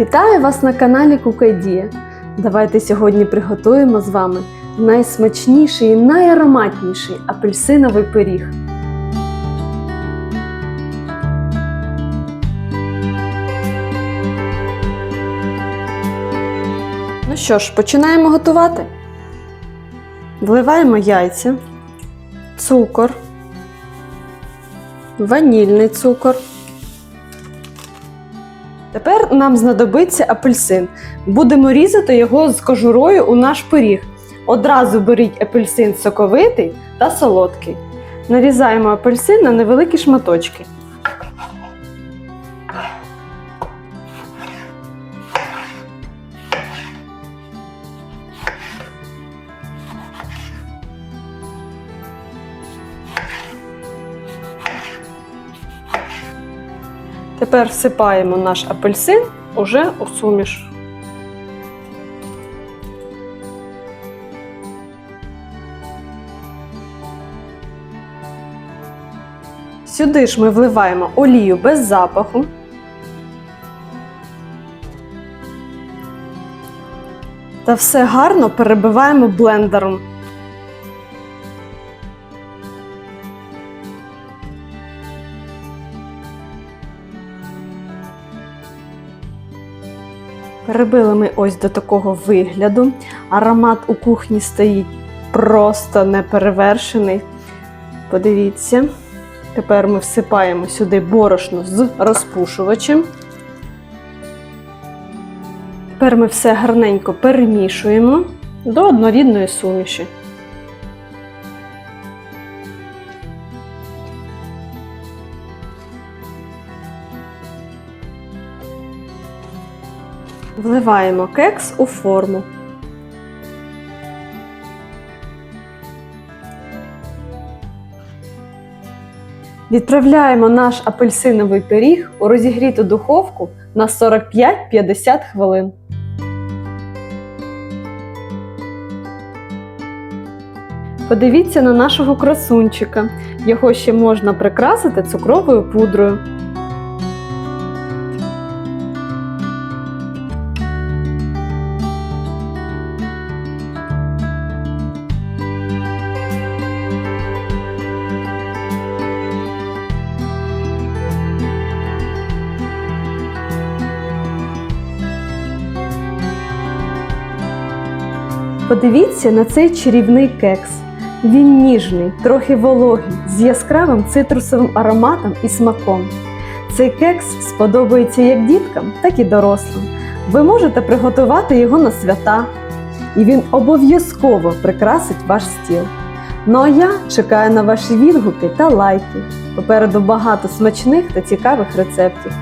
Вітаю вас на каналі Кукайдія. Давайте сьогодні приготуємо з вами найсмачніший і найароматніший апельсиновий пиріг. Ну що ж, починаємо готувати. Вливаємо яйця, цукор, ванільний цукор. Тепер нам знадобиться апельсин. Будемо різати його з кожурою у наш пиріг. Одразу беріть апельсин соковитий та солодкий. Нарізаємо апельсин на невеликі шматочки. Тепер всипаємо наш апельсин уже у суміш. Сюди ж ми вливаємо олію без запаху. Та все гарно перебиваємо блендером. Перебили ми ось до такого вигляду. Аромат у кухні стоїть просто неперевершений. Подивіться. Тепер ми всипаємо сюди борошно з розпушувачем. Тепер ми все гарненько перемішуємо до однорідної суміші. Вливаємо кекс у форму. Відправляємо наш апельсиновий пиріг у розігріту духовку на 45-50 хвилин. Подивіться на нашого красунчика. Його ще можна прикрасити цукровою пудрою. Подивіться на цей чарівний кекс. Він ніжний, трохи вологий, з яскравим цитрусовим ароматом і смаком. Цей кекс сподобається як діткам, так і дорослим. Ви можете приготувати його на свята, і він обов'язково прикрасить ваш стіл. Ну а я чекаю на ваші відгуки та лайки. Попереду багато смачних та цікавих рецептів.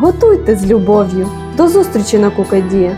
Готуйте з любов'ю. До зустрічі на Кукадія!